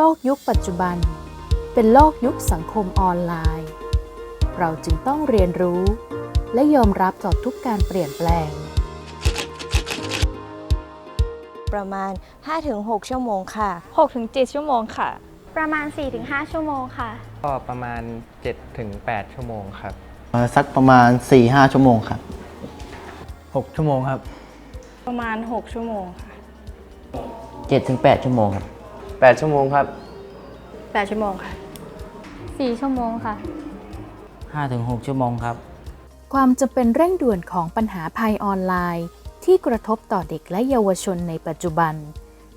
โลกยุคปัจจุบัน เป็นโลกยุคสังคมออนไลน์ เราจึงต้องเรียนรู้ และยอมรับต่อทุกการเปลี่ยนแปลง ประมาณ 5-6 ชั่วโมงค่ะ 6-7 ชั่วโมงค่ะ ประมาณ 4-5 ชั่วโมงค่ะ ก็ประมาณ 7-8 ชั่วโมงครับเอ่อสักประมาณ 4-5 ชั่วโมงครับ 6 ชั่วโมงครับ ประมาณ 6 ชั่วโมงค่ะ 7-8 ชั่วโมงครับ 8 ชั่วโมงครับ 8 ชั่วโมงค่ะ 4 ชั่วโมงค่ะ 5-6 ชั่วโมงครับ ความจำเป็นเร่งด่วนของปัญหาภัยออนไลน์ ที่กระทบต่อเด็กและเยาวชนในปัจจุบัน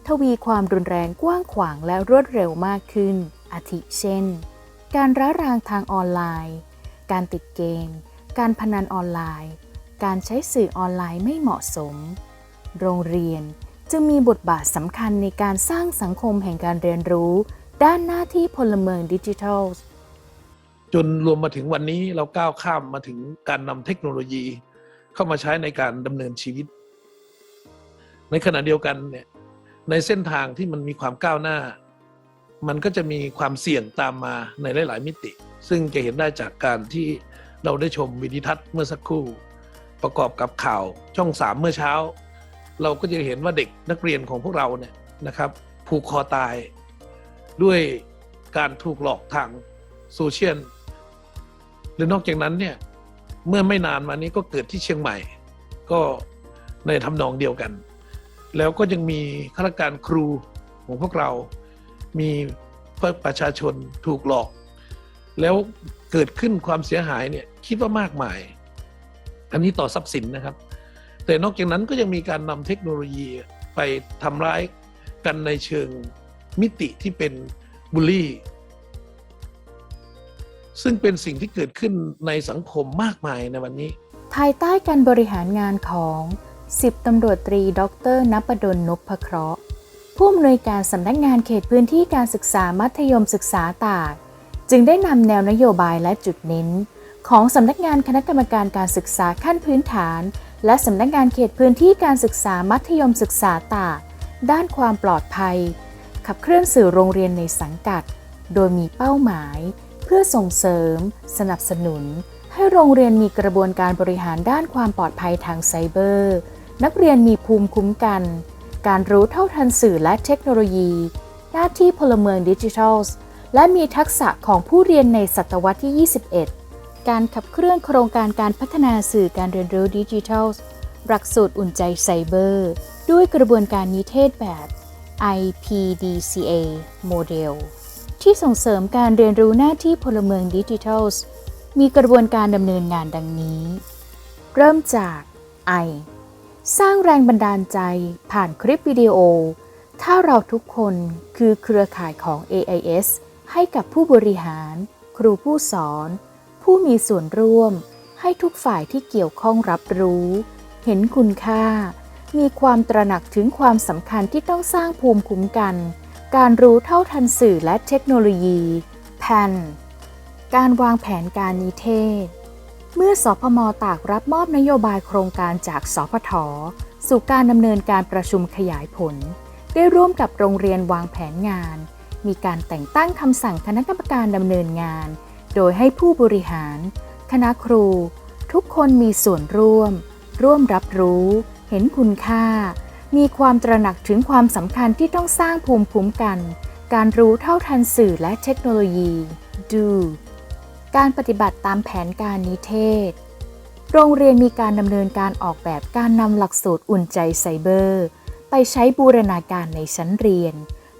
ทวีความรุนแรงกว้างขวางและรวดเร็วมากขึ้น อาทิเช่น การร้ารางทางออนไลน์ การติดเกม การพนันออนไลน์ การใช้สื่อออนไลน์ไม่เหมาะสม โรงเรียน จึงมีบทบาทสำคัญในการสร้างสังคมแห่งการเรียนรู้ ด้านหน้าที่พลเมืองดิจิทัล จนรวมมาถึงวันนี้เราก้าวข้ามมาถึงการนำเทคโนโลยี เข้ามาใช้ในการดำเนินชีวิต ในขณะเดียวกันเนี่ยในเส้นทางที่มันมีความก้าวหน้า มันก็จะมีความเสี่ยงตามมาในหลาย ๆ มิติ ซึ่งจะเห็นได้จากการที่เราได้ชมวิดีทัศน์เมื่อสักครู่ ประกอบกับข่าวช่องสามเมื่อเช้า เราก็จะเห็นว่าเด็กนักเรียนของพวกเราเนี่ยนะครับผูกคอตายด้วยการถูกหลอกทางโซเชียลหรือนอกจากนั้นเนี่ยเมื่อไม่นานมานี้ก็เกิดที่เชียงใหม่ ก็ในทำนองเดียวกัน แล้วก็ยังมีข้าราชการครูของพวกเรา มีประชาชนถูกหลอก แล้วเกิดขึ้นความเสียหายเนี่ยคิดว่ามากมาย อันนี้ต่อทรัพย์สินนะครับ แต่นอกจากนั้นก็ยังมีการนำเทคโนโลยีไปทำร้ายกันในเชิงมิติที่เป็นบูลลี่ ซึ่งเป็นสิ่งที่เกิดขึ้นในสังคมมากมายในวันนี้ ภายใต้การบริหารงานของ10ตำรวจตรีดรนปดลนพเคราะห์ผู้อำนวยการสำนักงานเขตพื้นที่การศึกษามัธยมศึกษาตาก จึงได้นำแนวนโยบายและจุดเน้น ของสำนักงานคณะกรรมการการศึกษาขั้นพื้นฐาน และสำนักงานเขตพื้นที่การศึกษามัธยมศึกษาตากด้านความปลอดภัย ขับเคลื่อนสื่อโรงเรียนในสังกัด โดยมีเป้าหมาย เพื่อส่งเสริม สนับสนุน ให้โรงเรียนมีกระบวนการบริหารด้านความปลอดภัยทางไซเบอร์ นักเรียนมีภูมิคุ้มกัน การรู้เท่าทันสื่อและเทคโนโลยี หน้าที่พลเมืองดิจิทัลและมีทักษะของผู้เรียนในศตวรรษที่ 21 การขับเคลื่อนโครงการการพัฒนาสื่อการเรียนรู้ดิจิทัล หลักสูตรอุ่นใจไซเบอร์ ด้วยกระบวนการนิเทศแบบ IPDCA โมเดลที่ส่งเสริมการเรียนรู้หน้าที่พลเมืองดิจิทัล มีกระบวนการดำเนินงานดังนี้ เริ่มจาก I สร้างแรงบันดาลใจผ่านคลิปวิดีโอ ถ้าเราทุกคนคือเครือข่ายของ AIS ให้กับผู้บริหาร ครูผู้สอน ผู้มีส่วนร่วม ให้ทุกฝ่ายที่เกี่ยวข้องรับรู้ เห็นคุณค่า มีความตระหนักถึงความสำคัญที่ต้องสร้างภูมิคุ้มกัน การรู้เท่าทันสื่อและเทคโนโลยีแผนการวางแผนการนิเทศ เมื่อสพมตากรับมอบนโยบายโครงการจากสพทสู่การดำเนินการประชุมขยายผล ได้ร่วมกับโรงเรียนวางแผนงาน มีการแต่งตั้งคำสั่งคณะกรรมการดำเนินงาน โดยให้ผู้บริหาร คณะครู ทุกคนมีส่วนร่วม ร่วมรับรู้ เห็นคุณค่า มีความตระหนักถึงความสำคัญที่ต้องสร้างภูมิคุ้มกัน การรู้เท่าทันสื่อและเทคโนโลยี do การปฏิบัติตามแผนการนิเทศ โรงเรียนมีการดำเนินการออกแบบการนำหลักสูตรอุ่นใจไซเบอร์ ไปใช้บูรณาการในชั้นเรียน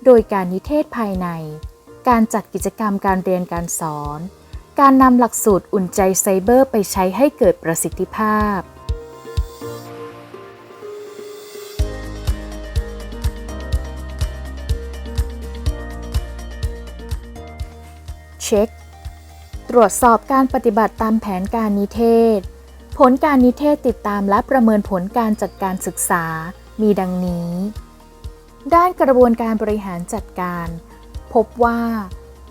โดยการนิเทศภายใน การจัดกิจกรรมการเรียนการสอน การนำหลักสูตรอุ่นใจไซเบอร์ไปใช้ให้เกิดประสิทธิภาพ เช็ค ตรวจสอบการปฏิบัติตามแผนการนิเทศ ผลการนิเทศติดตามและประเมินผลการจัดการศึกษา มีดังนี้ ด้านกระบวนการบริหารจัดการ พบว่า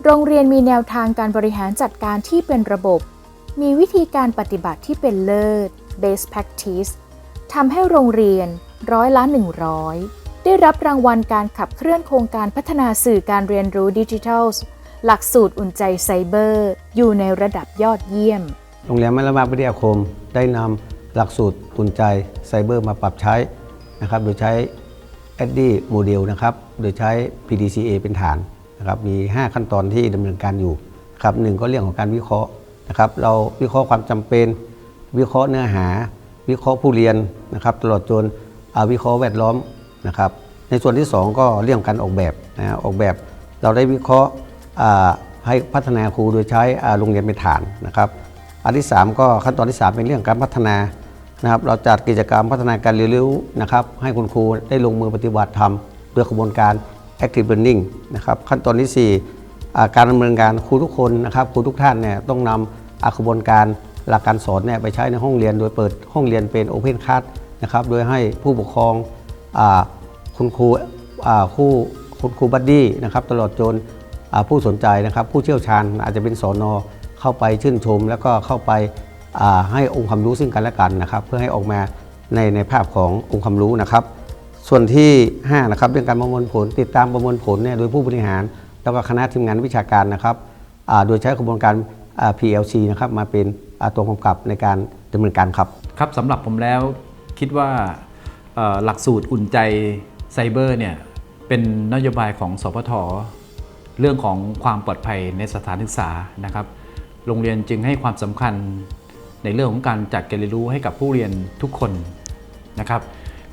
โรงเรียนมีแนวทางการบริหารจัดการที่เป็นระบบ มีวิธีการปฏิบัติที่เป็นเลิศ best practice ทำให้โรงเรียนร้อยละ 100 ได้รับรางวัลการขับเคลื่อนโครงการพัฒนาสื่อการเรียนรู้ดิจิทัลหลักสูตรอุ่นใจไซเบอร์ อยู่ในระดับยอดเยี่ยม โรงเรียนแม่ละมาวิทยาคมได้นำหลักสูตรอุ่นใจไซเบอร์มาปรับใช้นะครับ โดยใช้ a d d โมเดลนะครับ โดยใช้ PDCA เป็นฐาน นะครับมี 5 ขั้นตอนที่ดำเนินการอยู่ครับหนึ่งก็เรื่องของการวิเคราะห์นะครับเราวิเคราะห์ความจำเป็น วิเคราะห์เนื้อหา วิเคราะห์ผู้เรียนนะครับตลอดจนอ่าวิเคราะห์แวดล้อมนะครับในส่วนที่ 2 ก็เรื่องการออกแบบนะออกแบบเราได้วิเคราะห์ให้พัฒนาครูโดยใช้โรงเรียนเป็นฐานนะครับอันที่ 3 ก็ขั้นตอนที่ 3 เป็นเรื่องการพัฒนานะครับเราจัดกิจกรรมพัฒนาการเรียนรู้นะครับให้คุณครูได้ลงมือปฏิบัติทำด้วยกระบวนการ active learning นะครับขั้นตอนที่4อ่การดำเนินการครูทุกคนนะครับครูทุกท่านเนี่ยต้องนำอ่ากระบวนการหลักการสอนเนี่ยไปใช้ในห้องเรียนโดยเปิดห้องเรียนเป็น Open Class นะครับโดยให้ผู้ปกครองอคุณครูคู่คุณครูบัดดี้นะครับตลอดจนผู้สนใจนะครับผู้เชี่ยวชาญอาจจะเป็นสอนอเข้าไปชื่นชม แล้วก็เข้าไปให้องค์ความรู้ซึ่งกันและกันนะครับ เพื่อให้ออกมาในในภาพขององค์ความรู้นะครับ ส่วนที่5นะครับเรื่องการประมวลผลติดตามประมวลผลเนี่ยโดยผู้บริหาร แล้วก็คณะทีมงานวิชาการนะครับโดยใช้กระบวนการ PLC นะครับมาเป็นตัวกำกับในการดำเนินการครับครับสำหรับผมแล้วคิดว่าหลักสูตรอุ่นใจไซเบอร์เนี่ยเป็นนโยบายของสพทเรื่องของความปลอดภัยในสถานศึกษานะครับ โรงเรียนจึงให้ความสำคัญในเรื่องของการจัดการเรียนรู้ให้กับผู้เรียนทุกคนนะครับ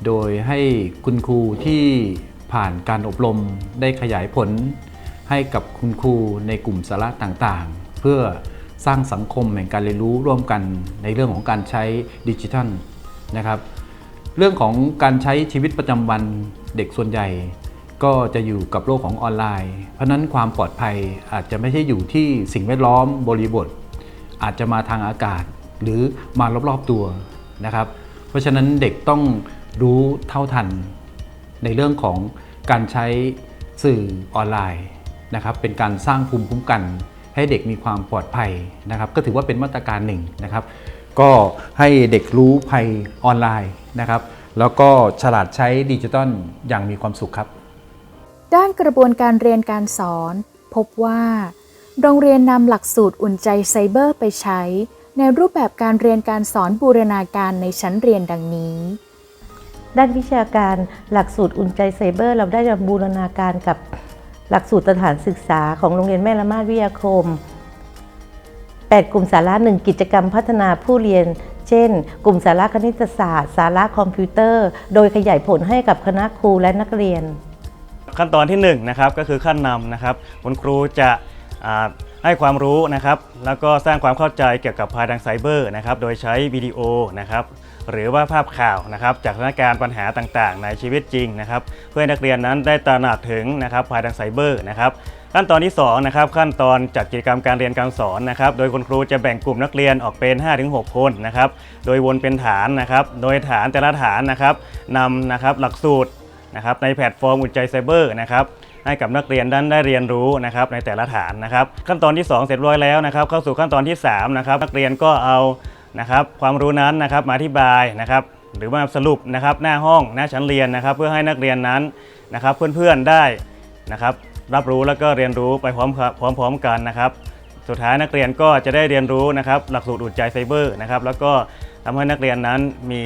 โดยให้คุณครูที่ผ่านการอบรมได้ขยายผล ให้กับคุณครูในกลุ่มสาระต่างๆ เพื่อสร้างสังคมแห่งการเรียนรู้ร่วมกันในเรื่องของการใช้ดิจิทัลนะครับเรื่องของการใช้ชีวิตประจำวันเด็กส่วนใหญ่ ก็จะอยู่กับโลกของออนไลน์ เพราะนั้นความปลอดภัยอาจจะไม่ใช่อยู่ที่สิ่งแวดล้อมบริบท อาจจะมาทางอากาศหรือมารอบๆตัวนะครับ เพราะฉะนั้นเด็กต้อง รู้เท่าทัน ในเรื่องของการใช้สื่อออนไลน์นะครับเป็นการสร้างภูมิคุ้มกัน ให้เด็กมีความปลอดภัยนะครับ ก็ถือว่าเป็นมาตรการหนึ่งนะครับ ก็ให้เด็กรู้ภัยออนไลน์นะครับ แล้วก็ฉลาดใช้ดิจิทัลอย่างมีความสุขครับ ด้านกระบวนการเรียนการสอน พบว่า โรงเรียนนำหลักสูตรอุ่นใจไซเบอร์ไปใช้ ในรูปแบบการเรียนการสอนบูรณาการในชั้นเรียนดังนี้ ด้านวิชาการหลักสูตรอุ่นใจไซเบอร์ เราได้บูรณาการกับหลักสูตรสถานศึกษาของโรงเรียนแม่ละมาดวิทยาคม 8 กลุ่มสาระหนึ่งกิจกรรมพัฒนาผู้เรียน เช่น กลุ่มสาระคณิตศาสตร์ สาระคอมพิวเตอร์ โดยขยายผลให้กับคณะครูและนักเรียน ขั้นตอนที่1นะครับก็คือขั้นนำนะครับคุณครูจะให้ความรู้นะครับ แล้วก็สร้างความเข้าใจเกี่ยวกับภัยทางไซเบอร์นะครับ โดยใช้วิดีโอนะครับ หรือว่าภาพข่าวนะครับจากสถานการณ์ปัญหาต่างๆ ในชีวิตจริงนะครับเพื่อนักเรียนนั้นได้ตระหนักถึงนะครับภัยทางไซเบอร์นะครับขั้นตอนที่2นะครับขั้นตอนจัดกิจกรรมการเรียนการสอนนะครับโดยคุณครูจะแบ่งกลุ่มนักเรียนออกเป็น 5-6 คนนะครับโดยวนเป็นฐานนะครับโดยฐานแต่ละฐานนะครับนำนะครับหลักสูตรนะครับในแพลตฟอร์มอุ่นใจไซเบอร์นะครับให้กับนักเรียนนั้นได้เรียนรู้นะครับในแต่ละฐานนะครับขั้นตอนที่ 2 เสร็จเรียบร้อยแล้วนะครับเข้าสู่ขั้นตอนที่3นะครับนักเรียนก็เอา นะครับความรู้นั้นนะครับมาอธิบายนะครับหรือมาสรุปนะครับหน้าห้องหน้าชั้นเรียนนะครับ เพื่อให้นักเรียนนั้นนะครับเพื่อนๆได้นะครับรับรู้แล้วก็เรียนรู้ไปพร้อมพร้อมๆกันนะครับ สุดท้ายนักเรียนก็จะได้เรียนรู้นะครับหลักสูตรอุ่นใจไซเบอร์นะครับแล้วก็ทำให้นักเรียนนั้นมี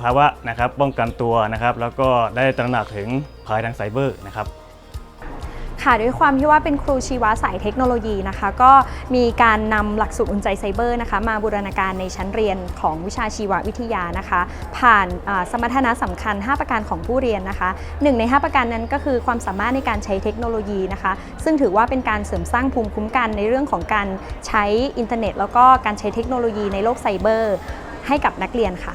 ภาวะนะครับป้องกันตัวนะครับ แล้วก็ได้ตระหนักถึงภัยทางไซเบอร์นะครับ ค่ะด้วยความที่ว่าเป็นครูชีวะสายเทคโนโลยีนะคะ ก็มีการนำหลักสูตรอุ่นใจไซเบอร์นะคะ มาบูรณาการในชั้นเรียนของวิชาชีววิทยานะคะ ผ่านสมรรถนะสำคัญ 5 ประการของผู้เรียนนะคะหนึ่งใน 5 ประการนั้นก็คือความสามารถในการใช้เทคโนโลยีนะคะ ซึ่งถือว่าเป็นการเสริมสร้างภูมิคุ้มกันในเรื่องของการใช้อินเทอร์เน็ต แล้วก็การใช้เทคโนโลยีในโลกไซเบอร์ ให้กับนักเรียนค่ะ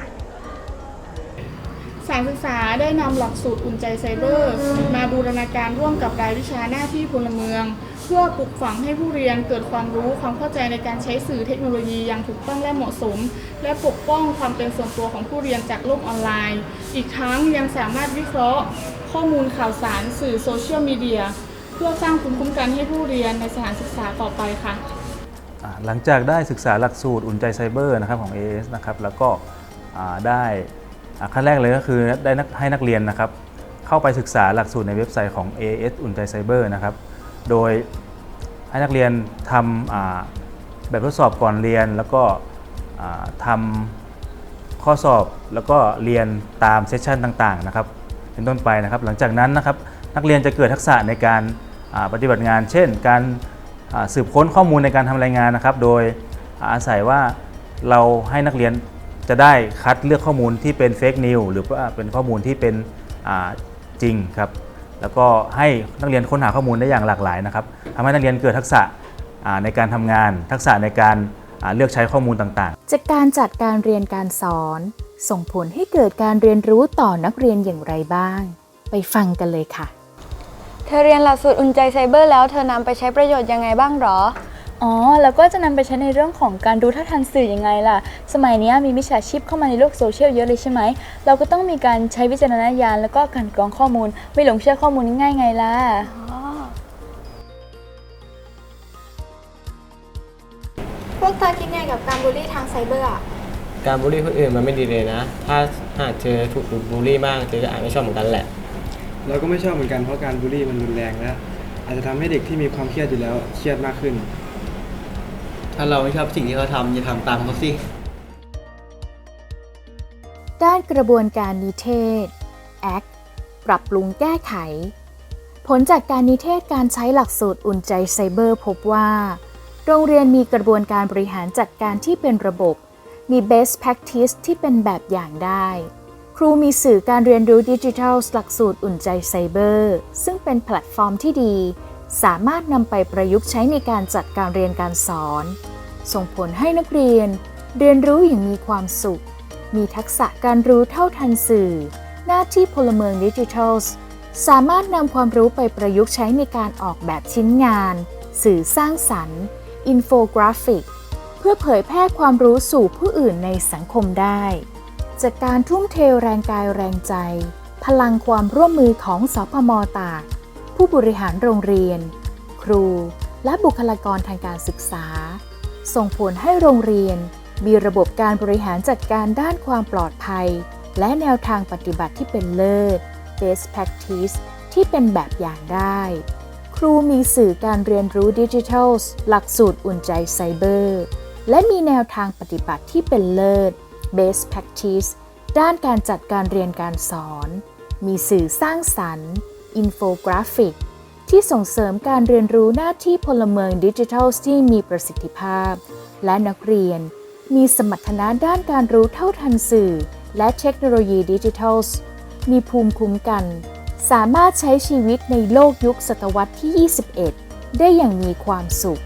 สารศึกษาได้นำหลักสูตรอุ่นใจไซเบอร์ มาบูรณาการร่วมกับรายวิชาหน้าที่พลเมือง เพื่อปลูกฝังให้ผู้เรียนเกิดความรู้ความเข้าใจในการใช้สื่อเทคโนโลยีอย่างถูกต้องและเหมาะสม และปกป้องความเป็นส่วนตัวของผู้เรียนจากโลกออนไลน์ อีกทั้งยังสามารถวิเคราะห์ ข้อมูลข่าวสารสื่อโซเชียลมีเดียเพื่อสร้างภูมิคุ้มกันให้ผู้เรียนในสถานศึกษาต่อไปค่ะอ่าหลังจากได้ศึกษาหลักสูตรอุ่นใจไซเบอร์นะครับของ AS นะครับแล้วก็ได้ ขั้นแรกเลยก็คือได้นักให้นักเรียนนะครับเข้าไปศึกษาหลักสูตรในเว็บไซต์ของ AS อุ่นใจไซเบอร์นะครับ โดยให้นักเรียนทำแบบทดสอบก่อนเรียน แล้วก็ทำข้อสอบแล้วก็เรียนตามเซสชันต่างๆนะครับเป็นต้นไปนะครับ หลังจากนั้นนะครับนักเรียนจะเกิดทักษะในการปฏิบัติงาน เช่น การสืบค้นข้อมูลในการทำรายงานนะครับ โดยอาศัยว่าเราให้นักเรียน จะได้คัดเลือกข้อมูลที่เป็นเฟกนิวหรือว่าเป็นข้อมูลที่เป็นอ่าจริงครับแล้วก็ให้นักเรียนค้นหาข้อมูลได้อย่างหลากหลายนะครับทำให้นักเรียนเกิดทักษะอ่าในการทำงาน ทักษะในการอ่าเลือกใช้ข้อมูลต่างๆ จากการจัดการเรียนการสอน ส่งผลให้เกิดการเรียนรู้ต่อนักเรียนอย่างไรบ้าง ไปฟังกันเลยค่ะ เธอเรียนหลักสูตรอุ่นใจไซเบอร์แล้วเธอนำไปใช้ประโยชน์ยังไงบ้างหรอ อ๋อ แล้วก็จะนำไปใช้ในเรื่องของการรู้เท่าทันสื่อยังไงล่ะ สมัยเนี้ยมีมิจฉาชีพเข้ามาในโลกโซเชียลเยอะเลยใช่ไหม เราก็ต้องมีการใช้วิจารณญาณแล้วก็การกรองข้อมูล ไม่หลงเชื่อข้อมูลง่ายๆไงล่ะพวกเธอคิดไงกับการบูลลี่ทางไซเบอร์อะการบูลลี่คนอื่นมันไม่ดีเลยนะ ถ้าหากเธอถูกบูลลี่บ้างเธอก็อาจไม่ชอบเหมือนกันแหละ เราก็ไม่ชอบเหมือนกันเพราะการบูลลี่มันรุนแรงและอาจจะทำให้เด็กที่มีความเครียดอยู่แล้วเครียดมากขึ้น ถ้าเราไม่ชอบสิ่งที่เขาทำอย่าทำตามเขาสิ ด้านกระบวนการนิเทศ Act ปรับปรุงแก้ไข ผลจากการนิเทศการใช้หลักสูตรอุ่นใจไซเบอร์พบว่า โรงเรียนมีกระบวนการบริหารจัดการที่เป็นระบบ มี best practice ที่เป็นแบบอย่างได้ ครูมีสื่อการเรียนรู้ดิจิทัลหลักสูตรอุ่นใจไซเบอร์ซึ่งเป็นแพลตฟอร์มที่ดี สามารถนำไปประยุกต์ใช้ในการจัดการเรียนการสอน ส่งผลให้นักเรียน เรียนรู้อย่างมีความสุข มีทักษะการรู้เท่าทันสื่อ หน้าที่พลเมืองดิจิทัลสามารถนำความรู้ไปประยุกต์ใช้ในการออกแบบชิ้นงาน สื่อสร้างสรรค์อินโฟกราฟิก เพื่อเผยแพร่ความรู้สู่ผู้อื่นในสังคมได้ จากการทุ่มเทแรงกายแรงใจ พลังความร่วมมือของสพมตาก ผู้บริหารโรงเรียน ครู และบุคลากรทางการศึกษา ส่งผลให้โรงเรียน มีระบบการบริหารจัดการด้านความปลอดภัย และแนวทางปฏิบัติที่เป็นเลิศ best practice ที่เป็นแบบอย่างได้ ครูมีสื่อการเรียนรู้ดิจิทัลหลักสูตรอุ่นใจไซเบอร์และมีแนวทางปฏิบัติที่เป็นเลิศ best practice ด้านการจัดการเรียนการสอน มีสื่อสร้างสรรค์ อินโฟกราฟิก ที่ส่งเสริมการเรียนรู้หน้าที่พลเมืองดิจิทัลที่มีประสิทธิภาพ และนักเรียน มีสมรรถนะด้านการรู้เท่าทันสื่อ และเทคโนโลยีดิจิทัล มีภูมิคุ้มกัน สามารถใช้ชีวิตในโลกยุคศตวรรษที่ 21 ได้อย่างมีความสุข